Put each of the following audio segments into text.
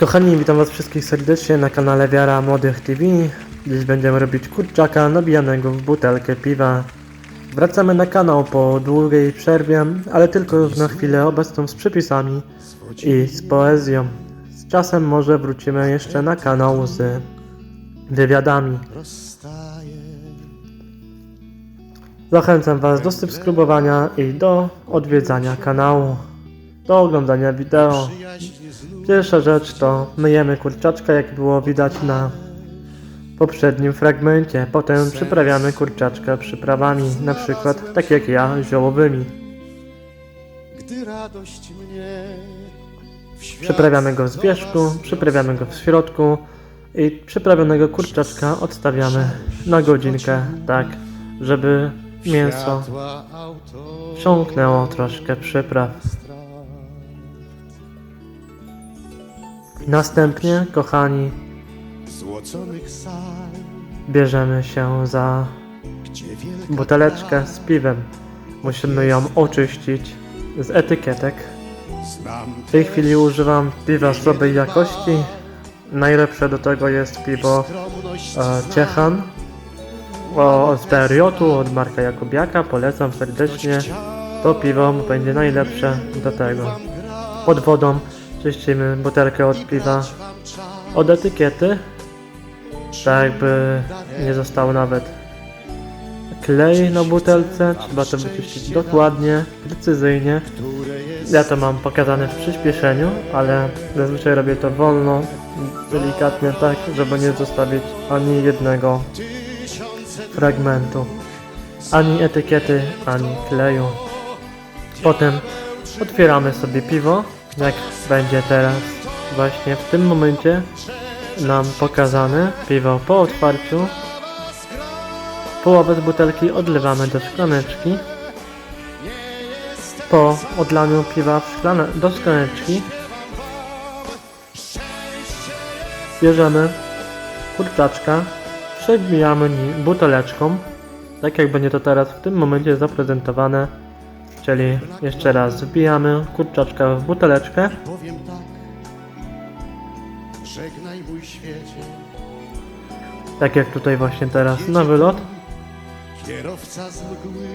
Kochani, witam was wszystkich serdecznie na kanale Wiara Młodych TV. Dziś będziemy robić kurczaka nabijanego w butelkę piwa. Wracamy na kanał po długiej przerwie, ale tylko już na chwilę obecną z przepisami i z poezją. Z czasem może wrócimy jeszcze na kanał z wywiadami. Zachęcam was do subskrybowania i do odwiedzania kanału, do oglądania wideo. Pierwsza rzecz to myjemy kurczaczka, jak było widać na poprzednim fragmencie. Potem przyprawiamy kurczaczka przyprawami, na przykład tak jak ja, ziołowymi. Przyprawiamy go w wierzchu, przyprawiamy go w środku i przyprawionego kurczaczka odstawiamy na godzinkę, tak żeby mięso wsiąknęło troszkę przypraw. Następnie, kochani, bierzemy się za buteleczkę z piwem. Musimy ją oczyścić z etykietek. W tej chwili używam piwa słabej jakości. Najlepsze do tego jest piwo e, Ciechan o, z Periotu od Marka Jakubiaka. Polecam serdecznie. To piwo będzie najlepsze do tego. Pod wodą czyścimy butelkę od piwa od etykiety, tak jakby nie został nawet klej na butelce. Trzeba to wyczyścić dokładnie, precyzyjnie. Ja to mam pokazane w przyspieszeniu, ale zazwyczaj robię to wolno, delikatnie tak, żeby nie zostawić ani jednego fragmentu, ani etykiety, ani kleju. Potem otwieramy sobie piwo, jak będzie teraz właśnie w tym momencie nam pokazane piwo po otwarciu. Połowę z butelki odlewamy do szklaneczki. Po odlaniu piwa szklane, do szklaneczki bierzemy kurczaczka, przebijamy buteleczką, tak jak będzie to teraz w tym momencie zaprezentowane, czyli jeszcze raz wbijamy kurczaczka w buteleczkę, powiem tak żegnaj mój świecie. Tak jak tutaj właśnie teraz na wylot.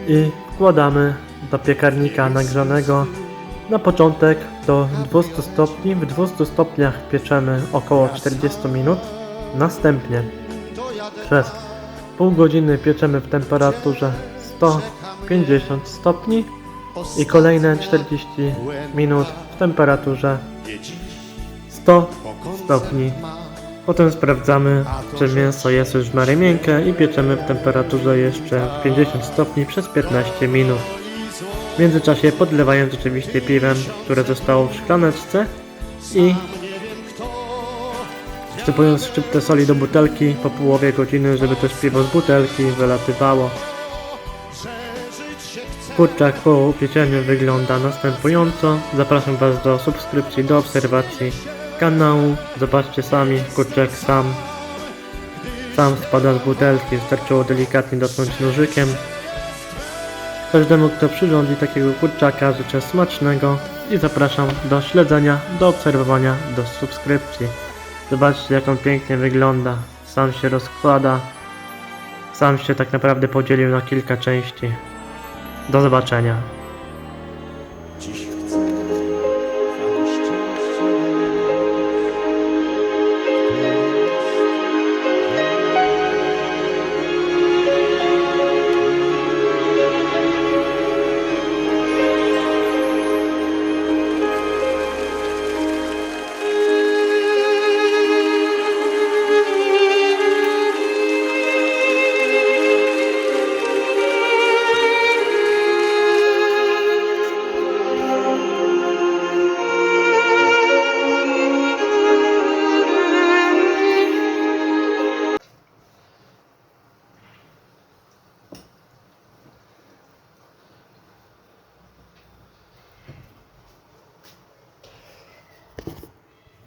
i wkładamy do piekarnika nagrzanego na początek do 200 stopni, w 200 stopniach pieczemy około 40 minut, następnie Przez pół godziny pieczemy w temperaturze 150 stopni i kolejne 40 minut w temperaturze 100 stopni. Potem sprawdzamy, czy mięso jest już w miarę miękkie i pieczemy w temperaturze jeszcze 50 stopni przez 15 minut. W międzyczasie podlewając oczywiście piwem, które zostało w szklaneczce i wsypując szczyptę soli do butelki po połowie godziny, żeby też piwo z butelki wylatywało. Kurczak po upieczeniu wygląda następująco. Zapraszam Was do subskrypcji, do obserwacji kanału. Zobaczcie sami, kurczak sam sam spada z butelki, wystarczyło delikatnie dotknąć nożykiem. Każdemu, kto przyrządzi takiego kurczaka, życzę smacznego i zapraszam do śledzenia, do obserwowania, do subskrypcji. Zobaczcie, jak on pięknie wygląda. Sam się rozkłada. Sam się tak naprawdę podzielił na kilka części. Do zobaczenia.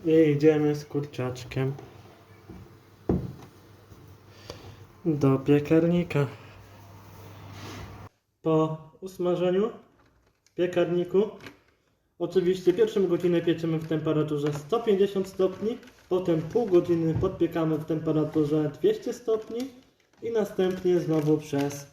I idziemy z kurczaczkiem do piekarnika. Po usmażeniu w piekarniku Oczywiście pierwszą godzinę pieczemy w temperaturze 150 stopni, potem pół godziny podpiekamy w temperaturze 200 stopni i następnie znowu przez